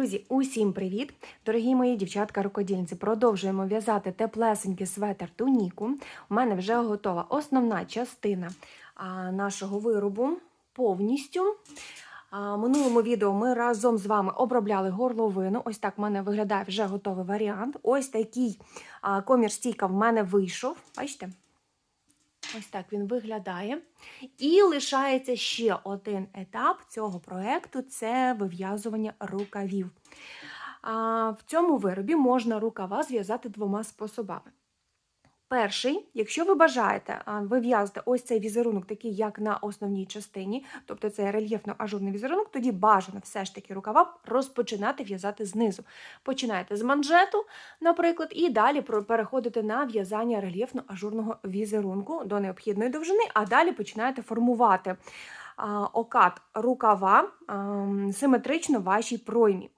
Друзі, усім привіт! Дорогі мої дівчатка-рукодільниці, продовжуємо в'язати теплесенький светр туніку. У мене вже готова основна частина нашого виробу повністю. Минулому відео ми разом з вами обробляли горловину. Ось так в мене виглядає вже готовий варіант. Ось такий комір стійка в мене вийшов. Бачите? Ось так він виглядає. І лишається ще один етап цього проєкту це вив'язування рукавів. В цьому виробі можна рукава зв'язати двома способами. Перший, якщо ви бажаєте вив'язати ось цей візерунок, такий, як на основній частині, тобто це рельєфно-ажурний візерунок, тоді бажано все ж таки рукава розпочинати в'язати знизу. Починаєте з манжету, наприклад, і далі переходите на в'язання рельєфно-ажурного візерунку до необхідної довжини, а далі починаєте формувати окат рукава симетрично вашій проймі.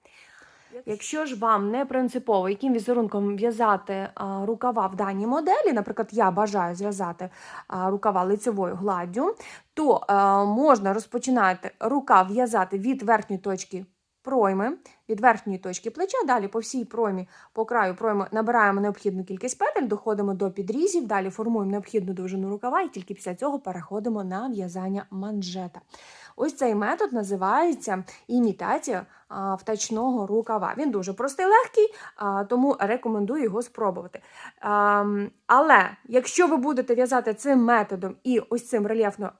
Якщо ж вам не принципово, яким візерунком в'язати рукава в даній моделі, наприклад, я бажаю зв'язати рукава лицевою гладдю, то можна розпочинати рукав в'язати від верхньої точки пройми, від верхньої точки плеча, далі по всій проймі, по краю пройми набираємо необхідну кількість петель, доходимо до підрізів, далі формуємо необхідну довжину рукава і тільки після цього переходимо на в'язання манжета. Ось цей метод називається імітація втачного рукава. Він дуже простий, легкий, тому рекомендую його спробувати. Але якщо ви будете в'язати цим методом і ось цим рельєфно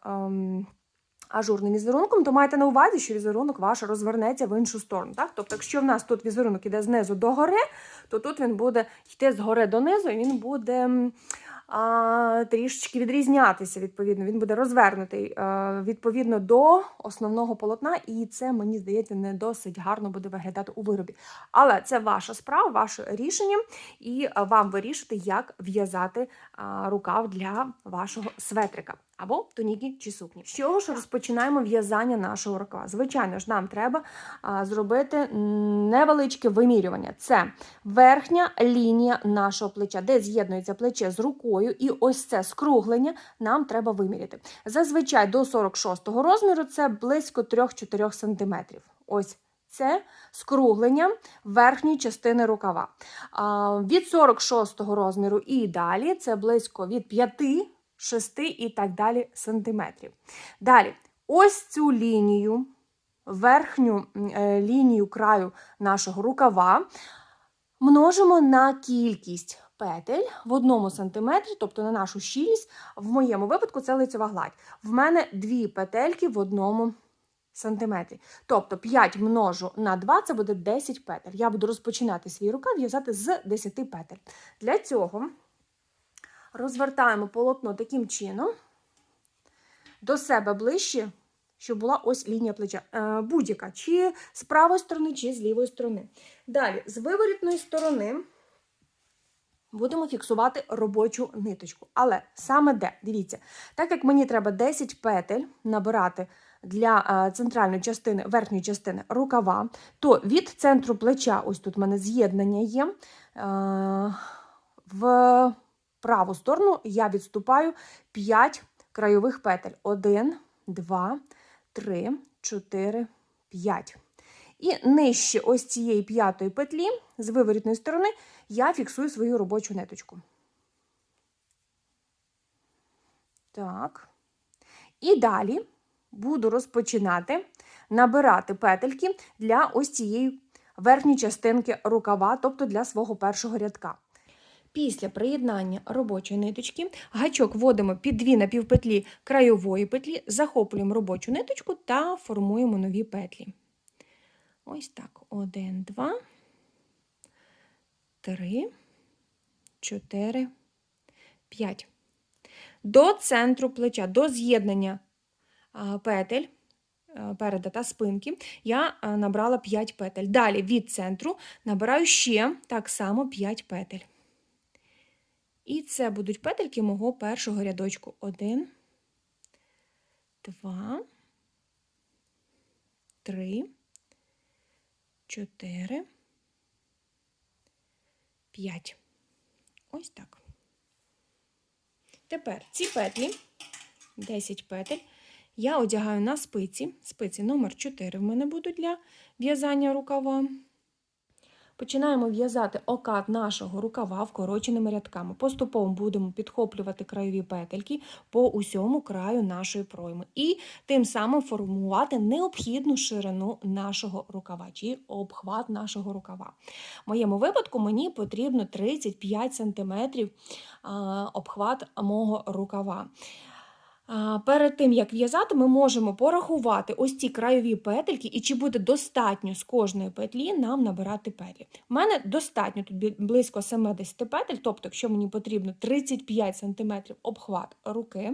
ажурним візерунком, то майте на увазі, що візерунок ваш розвернеться в іншу сторону. Так? Тобто, якщо в нас тут візерунок іде знизу до гори, то тут він буде йти з гори донизу, і він буде трішечки відрізнятися, відповідно, він буде розвернутий а, відповідно до основного полотна, і це, мені здається, не досить гарно буде виглядати у виробі. Але це ваша справа, ваше рішення, і вам вирішити, як в'язати рукав для вашого светрика. Або туніки чи сукні. З чого ж розпочинаємо в'язання нашого рукава? Звичайно ж, нам треба а, зробити невеличке вимірювання. Це верхня лінія нашого плеча, де з'єднується плече з рукою, і ось це скруглення нам треба виміряти. Зазвичай до 46-го розміру це близько 3-4 см. Ось це скруглення верхньої частини рукава. А, від 46-го розміру і далі це близько від 5 6 і так далі сантиметрів. Далі, ось цю лінію, верхню е, лінію краю нашого рукава множимо на кількість петель в одному сантиметрі, тобто на нашу щільність. В моєму випадку це лицева гладь. В мене дві петельки в одному сантиметрі. Тобто 5 множу на 2 це буде 10 петель. Я буду розпочинати свій рукав в'язати з 10 петель. Для цього розвертаємо полотно таким чином до себе ближче, щоб була ось лінія плеча. Е, будь-яка, чи з правої сторони, чи з лівої сторони. Далі, з виворітної сторони. Будемо фіксувати робочу ниточку. Але саме де, дивіться, так як мені треба 10 петель набирати для е, центральної частини, верхньої частини рукава, то від центру плеча, ось тут в мене з'єднання є, е, в праву сторону я відступаю 5 крайових петель. 1, 2, 3, 4, 5. І нижче ось цієї п'ятої петлі з виворітної сторони я фіксую свою робочу ниточку. Так. І далі буду розпочинати набирати петельки для ось цієї верхньої частинки рукава, тобто для свого першого рядка. Після приєднання робочої ниточки гачок вводимо під дві напівпетлі краєвої петлі, захоплюємо робочу ниточку та формуємо нові петлі. Ось так. Один, два, три, чотири, п'ять. До центру плеча, до з'єднання петель переда та спинки, я набрала 5 петель. Далі від центру набираю ще так само 5 петель. І це будуть петельки мого першого рядочку. Один, два, три, чотири, п'ять. Ось так. Тепер ці петлі, 10 петель, Я одягаю на спиці, спиці номер 4 в мене будуть для в'язання рукава. Починаємо в'язати окат нашого рукава вкороченими рядками. Поступово будемо підхоплювати краєві петельки по усьому краю нашої пройми. І тим самим формувати необхідну ширину нашого рукава чи обхват нашого рукава. В моєму випадку мені потрібно 35 см обхват мого рукава. Перед тим, як в'язати, ми можемо порахувати ось ці краєві петельки, і чи буде достатньо з кожної петлі нам набирати петлі. У мене достатньо тут близько 70 петель, тобто, якщо мені потрібно 35 см обхват руки,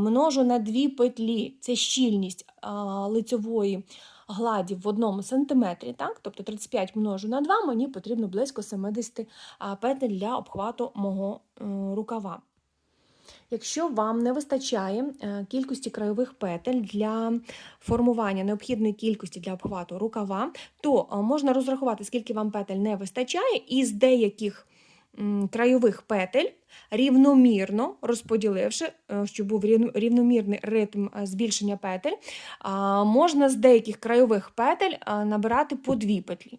множу на дві петлі, це щільність а, лицьової гладі в одному сантиметрі, так? тобто 35 множу на 2, мені потрібно близько 70 петель для обхвату мого рукава. Якщо вам не вистачає е, кількості краєвих петель для формування необхідної кількості для обхвату рукава, то е, можна розрахувати, скільки вам петель не вистачає, і з деяких краєвих петель рівномірно розподіливши, е, щоб був рівномірний ритм збільшення петель, можна з деяких краєвих петель набирати по дві петлі.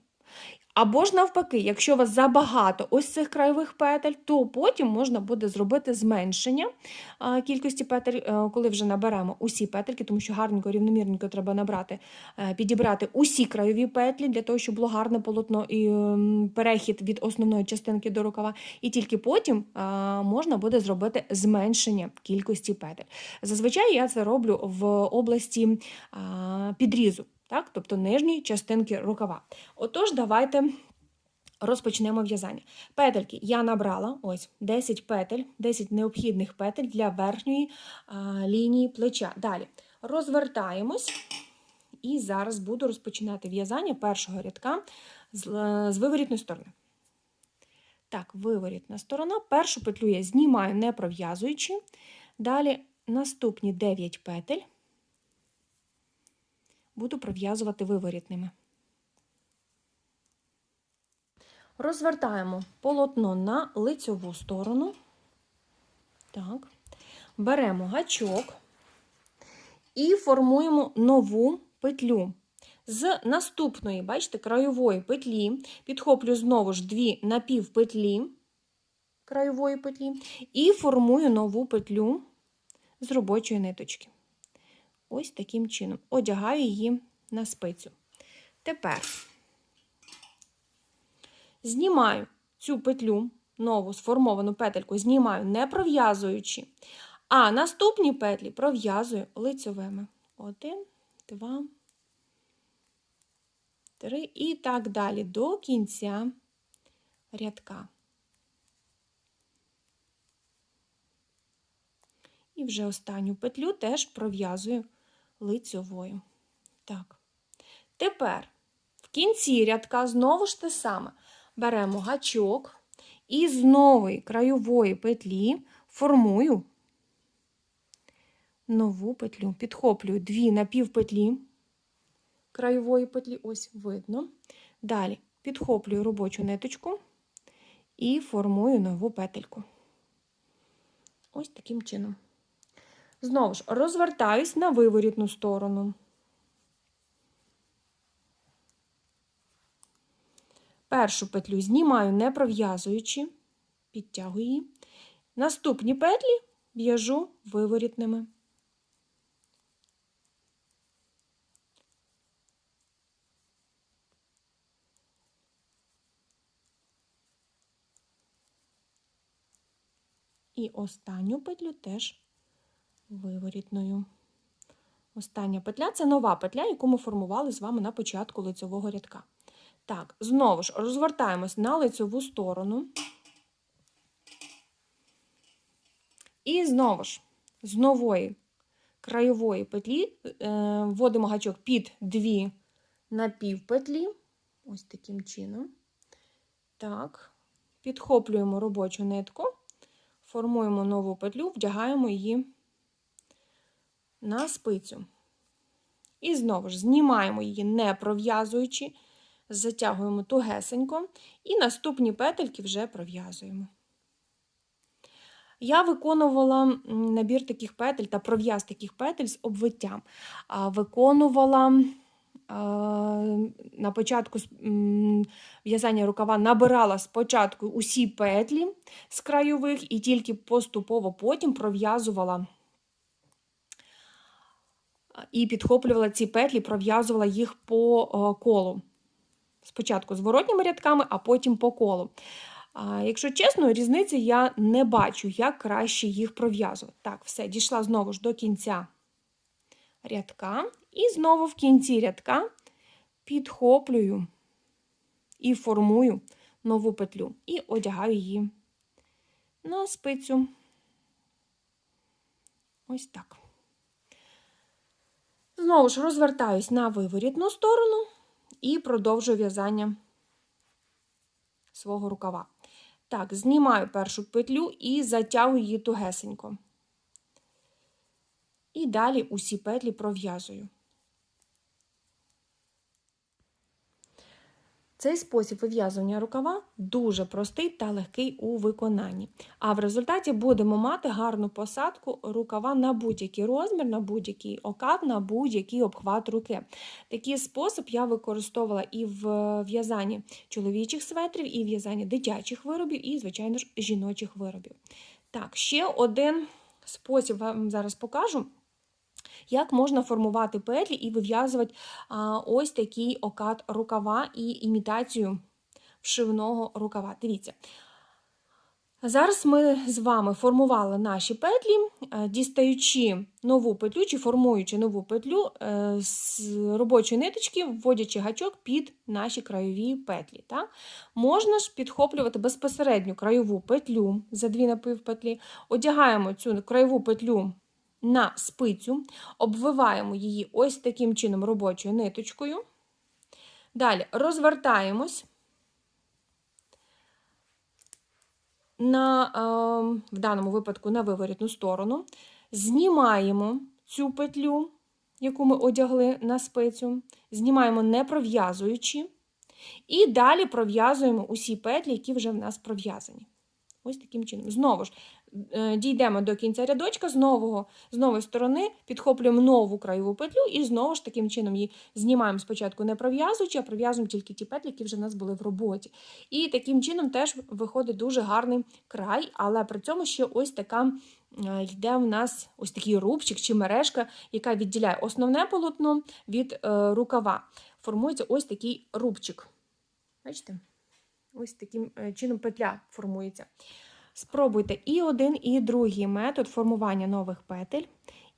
Або ж навпаки, якщо у вас забагато ось цих краєвих петель, то потім можна буде зробити зменшення кількості петель, е, коли вже наберемо усі петельки, тому що гарненько, рівномірненько треба набрати, е, підібрати усі краєві петлі для того, щоб було гарне полотно і перехід від основної частинки до рукава. І тільки потім можна буде зробити зменшення кількості петель. Зазвичай я це роблю в області підрізу так? тобто нижньої частинки рукава. Отож, давайте розпочнемо в'язання. Петельки я набрала ось 10 петель, 10 необхідних петель для верхньої а, лінії плеча. Далі розвертаємось. І зараз буду розпочинати в'язання першого рядка з, е, з виворітної сторони. Так, виворітна сторона. Першу петлю я знімаю, не пров'язуючи. Далі наступні 9 петель буду пров'язувати виворітними. Розвертаємо полотно на лицьову сторону. Так. Беремо гачок і формуємо нову петлю. З наступної, бачите, краєвої петлі підхоплю знову ж дві напівпетлі краєвої петлі і формую нову петлю з робочої ниточки. Ось таким чином. Одягаю її на спицю. Тепер знімаю цю петлю, нову сформовану петельку, знімаю не пров'язуючи, а наступні петлі пров'язую лицьовими. Один, два, три і так далі до кінця рядка. І вже останню петлю теж пров'язую лицьовою. Так. Тепер в кінці рядка знову ж те саме. Беремо гачок і з нової краєвої петлі формую нову петлю. Підхоплюю дві напівпетлі краєвої петлі, ось видно. Далі підхоплюю робочу ниточку і формую нову петельку. Ось таким чином. Знову ж розвертаюсь на виворітну сторону. Першу петлю знімаю, не пров'язуючи, підтягую її. Наступні петлі в'яжу виворітними. І останню петлю теж виворітною. Остання петля це нова петля, яку ми формували з вами на початку лицевого рядка. Так, знову ж розвертаємось на лицеву сторону. І знову ж, з нової краєвої петлі е, вводимо гачок під дві напівпетлі. Ось таким чином. Так, підхоплюємо робочу нитку, формуємо нову петлю, вдягаємо її на спицю. І знову ж знімаємо її, не пров'язуючи, затягуємо тугесенько, і наступні петельки вже пров'язуємо. Я виконувала набір таких петель та пров'яз таких петель з обвиттям. Виконувала на початку в'язання рукава, набирала спочатку усі петлі з краєвих і тільки поступово потім пров'язувала і підхоплювала ці петлі, пров'язувала їх по е, колу. Спочатку зворотніми рядками, а потім по колу. Якщо чесно, різниці я не бачу, як краще їх пров'язувати. Так, все, дійшла знову ж до кінця рядка. І знову в кінці рядка підхоплюю і формую нову петлю. І одягаю її на спицю. Ось так. Знову ж розвертаюсь на виворітну сторону і продовжую в'язання свого рукава. Так, знімаю першу петлю і затягую її тугесенько. І далі усі петлі пров'язую. Цей спосіб вив'язування рукава дуже простий та легкий у виконанні. А в результаті будемо мати гарну посадку рукава на будь-який розмір, на будь-який окат, на будь-який обхват руки. Такий спосіб я використовувала і в в'язанні чоловічих светрів, і в в'язанні дитячих виробів, і, звичайно ж, жіночих виробів. Так, ще один спосіб вам зараз покажу. Як можна формувати петлі і вив'язувати ось такий окат рукава і імітацію вшивного рукава. Дивіться. Зараз ми з вами формували наші петлі, е, дістаючи нову петлю чи формуючи нову петлю е, з робочої ниточки, вводячи гачок під наші краєві петлі. Так? Можна ж підхоплювати безпосередньо краєву петлю за дві напівпетлі, одягаємо цю краєву петлю на спицю, обвиваємо її ось таким чином робочою ниточкою. Далі розвертаємось на, е, в даному випадку на виворітну сторону, знімаємо цю петлю, яку ми одягли на спицю, знімаємо не пров'язуючи, і далі пров'язуємо усі петлі, які вже в нас пров'язані. Ось таким чином. Знову ж дійдемо до кінця рядочка, з, нового, з нової сторони підхоплюємо нову краєву петлю і знову ж таким чином її знімаємо спочатку не пров'язуючи, а пров'язуємо тільки ті петлі, які вже в нас були в роботі. І таким чином теж виходить дуже гарний край, але при цьому ще ось така е, йде в нас ось такий рубчик чи мережка, яка відділяє основне полотно від е, рукава. Формується ось такий рубчик. Бачите? Ось таким е, чином петля формується. Спробуйте і один, і другий метод формування нових петель.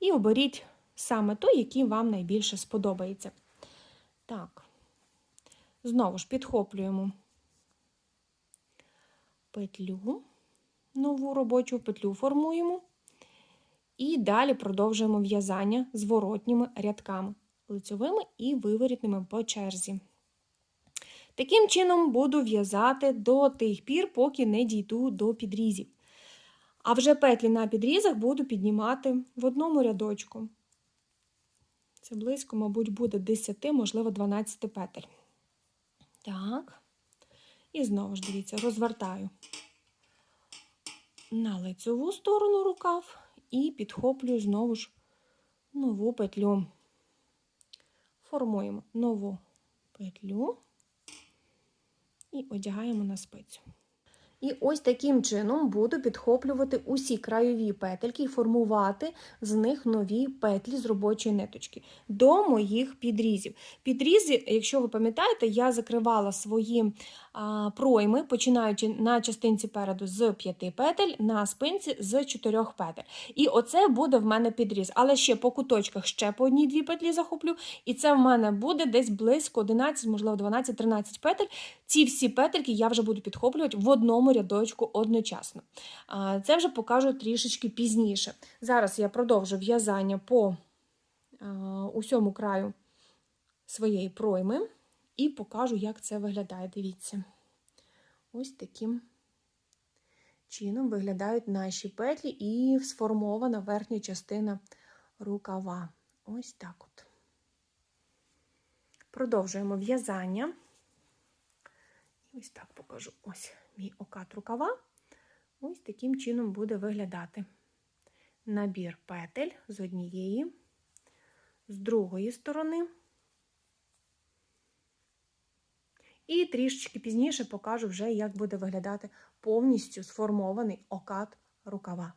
І оберіть саме той, який вам найбільше сподобається. Так, знову ж підхоплюємо петлю, нову робочу петлю формуємо. І далі продовжуємо в'язання зворотніми рядками, лицьовими і виворітними по черзі. Таким чином буду в'язати до тих пір, поки не дійду до підрізів. А вже петлі на підрізах буду піднімати в одному рядочку. Це близько, мабуть, буде 10, можливо, 12 петель. Так. І знову ж дивіться, розвертаю на лицеву сторону рукав і підхоплюю знову ж нову петлю. Формуємо нову петлю і одягаємо на спицю. І ось таким чином буду підхоплювати усі краєві петельки і формувати з них нові петлі з робочої ниточки до моїх підрізів. Підрізи, якщо ви пам'ятаєте, я закривала свої а, пройми, починаючи на частинці переду з 5 петель, на спинці з 4 петель. І оце буде в мене підріз. Але ще по куточках ще по одній-дві петлі захоплю, і це в мене буде десь близько 11, можливо, 12-13 петель. Ці всі петельки я вже буду підхоплювати в одному рядочку одночасно. Це вже покажу трішечки пізніше. Зараз я продовжу в'язання по усьому краю своєї пройми і покажу, як це виглядає. Дивіться. Ось таким чином виглядають наші петлі і сформована верхня частина рукава. Ось так от. Продовжуємо в'язання. І Ось так покажу ось мій окат рукава. Ось таким чином буде виглядати набір петель з однієї, з другої сторони. І трішечки пізніше покажу вже, як буде виглядати повністю сформований окат рукава.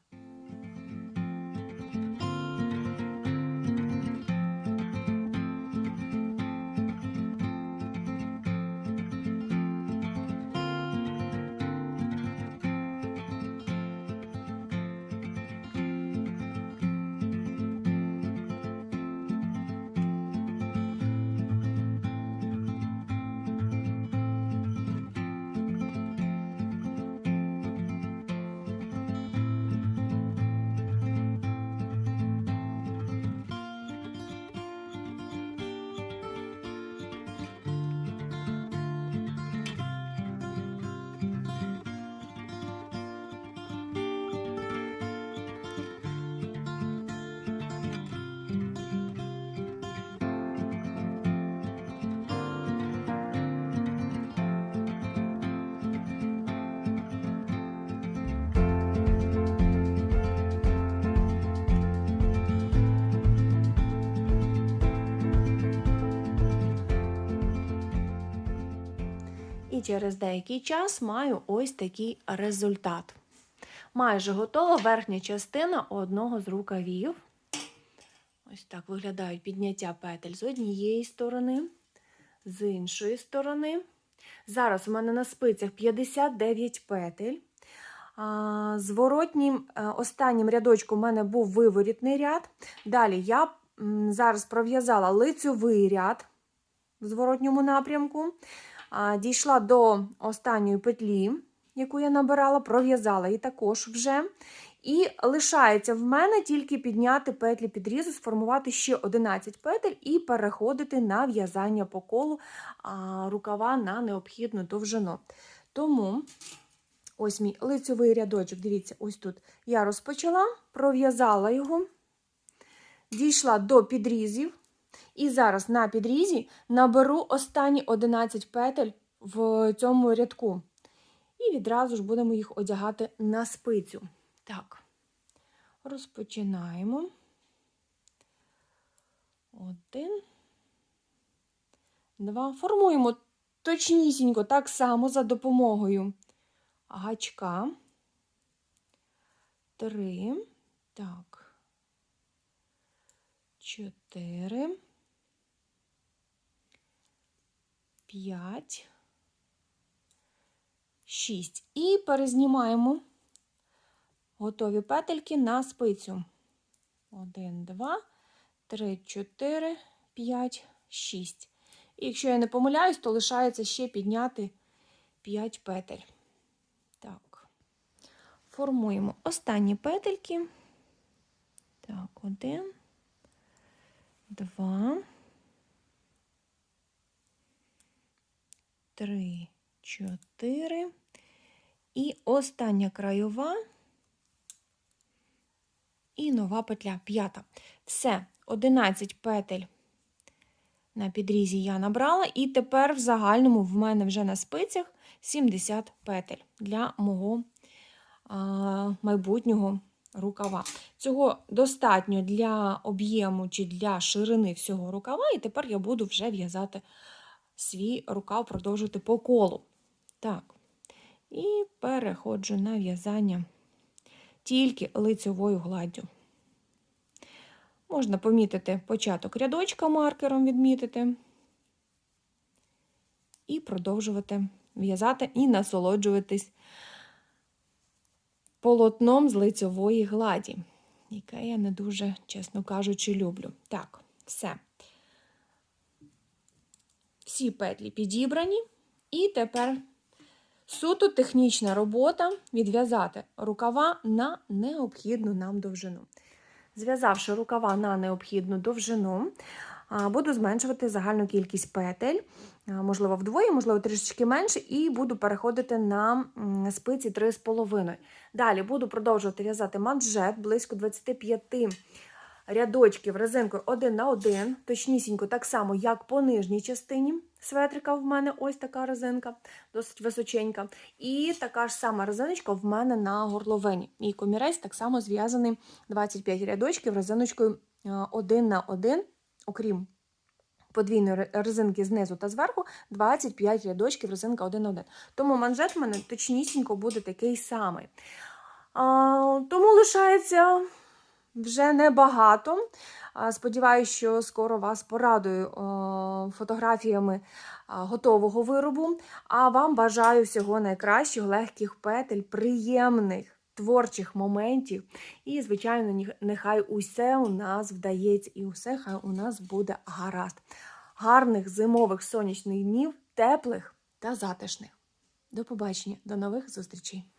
Через деякий час маю ось такий результат. Майже готова верхня частина одного з рукавів. Ось так виглядають підняття петель з однієї сторони, з іншої сторони. Зараз у мене на спицях 59 петель. Зворотнім е, останнім рядочком у мене був виворітний ряд. Далі я зараз пров'язала лицьовий ряд в зворотньому напрямку. Дійшла до останньої петлі, яку я набирала, пров'язала її також вже. І лишається в мене тільки підняти петлі підрізу, сформувати ще 11 петель і переходити на в'язання по колу рукава на необхідну довжину. Тому ось мій лицьовий рядочок, дивіться, ось тут я розпочала, пров'язала його, дійшла до підрізів. І зараз на підрізі наберу останні 11 петель в цьому рядку. І відразу ж будемо їх одягати на спицю. Так, розпочинаємо. Один, два. Формуємо точнісінько, так само за допомогою гачка. Три. Так. Чотири. П'ять. Шість. І перезнімаємо готові петельки на спицю. Один, два, три, чотири, п'ять, шість. І якщо я не помиляюсь, то лишається ще підняти 5 петель. Так, формуємо останні петельки. Так, один, два, три, чотири. І остання краєва і нова петля п'ята. Все, 11 петель на підрізі я набрала, і тепер в загальному в мене вже на спицях 70 петель для мого а, майбутнього рукава. Цього достатньо для об'єму чи для ширини всього рукава, і тепер я буду вже в'язати свій рукав, продовжувати по колу. Так, і переходжу на в'язання тільки лицьовою гладдю. Можна помітити початок рядочка маркером відмітити. І продовжувати в'язати і насолоджуватись полотном з лицьової гладі, яке я не дуже, чесно кажучи, люблю. Так, все. Всі петлі підібрані, і тепер суто технічна робота відв'язати рукава на необхідну нам довжину. Зв'язавши рукава на необхідну довжину, буду зменшувати загальну кількість петель, можливо, вдвоє, можливо, трішечки менше, і буду переходити на спиці 3,5. Далі буду продовжувати в'язати манжет близько 25 рядочків резинкою один на один, точнісінько так само, як по нижній частині светрика в мене ось така резинка, досить височенька. І така ж сама резиночка в мене на горловині. Мій комірець так само зв'язаний 25 рядочків резиночкою е, один на один, окрім подвійної резинки знизу та зверху 25 рядочків резинка 1 на 1. Тому манжет в мене точнісінько буде такий самий. А, тому лишається вже небагато. А, Сподіваюсь, що скоро вас порадую фотографіями готового виробу. А вам бажаю всього найкращого, легких петель, приємних творчих моментів. І, звичайно, нехай усе у нас вдається, і усе хай у нас буде гаразд. Гарних зимових сонячних днів, теплих та затишних. До побачення, до нових зустрічей!